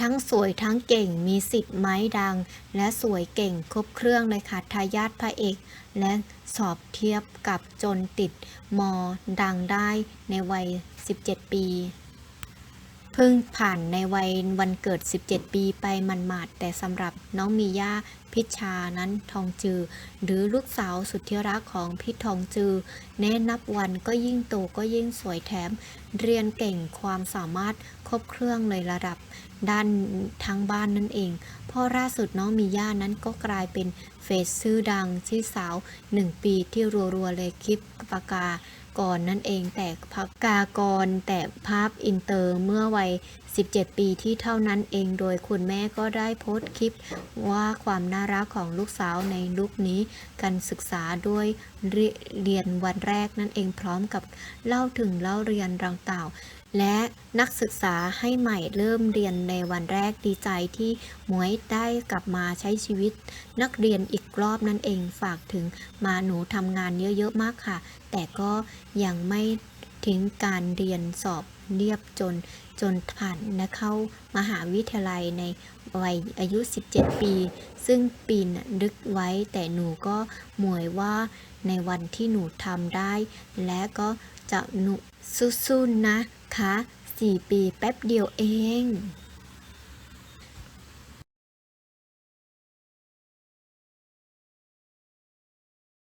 ทั้งสวยทั้งเก่งมีสิทธิ์ไม้ดัง และสวยเก่งครบเครื่องเลยค่ะทายาทพระเอก และสอบเทียบกับจนติดมอดังได้ในวัย 17 ปี เพิ่งผ่านในวัยวันเกิด 17 ปีไปมันหมาดแต่สำหรับน้องมีย่าพิชานั้นทองจือ หรือลูกสาวสุดที่รักของพี่ทองจือ แน่นับวันก็ยิ่งโตก็ยิ่งสวยแถม เรียนเก่งความสามารถครบเครื่องเลยระดับ ด้านทั้งบ้านนั่นเองพ่อล่าสุดน้องมีย่านั้นก็กลายเป็นเฟซชื่อดังชื่อสาวหนึ่งปีที่รัวๆเลยคลิปปากาก่อนนั่นเองแต่พักกากรแต่ภาพอินเตอร์เมื่อวัย 17 ปีที่เท่านั้นเองโดยคุณแม่ก็ได้โพสต์คลิปว่าความน่ารักของลูกสาวในลุคนี้การศึกษาด้วยเรเรียนวันแรกนั่นเองพร้อมกับเล่าถึงเล่าเรียนรังเต่าและนักศึกษาให้ใหม่เริ่มเรียนในวันแรกดีใจที่หมวยได้กลับมาใช้ชีวิต นักเรียนอีกรอบนั่นเองฝากถึงมาหนูทำงานเยอะๆมากค่ะ แต่ก็ยังไม่ทิ้งการเรียนสอบ เรียบจนจนผ่านนะเข้ามหาวิทยาลัยในวัยอายุ 17 ปี ซึ่งปีนนึกไว้แต่หนูก็หมวยว่าในวันที่หนูทำได้ และก็จะหนูสู้ๆนะคะ 4 ปีแป๊บเดียวเอง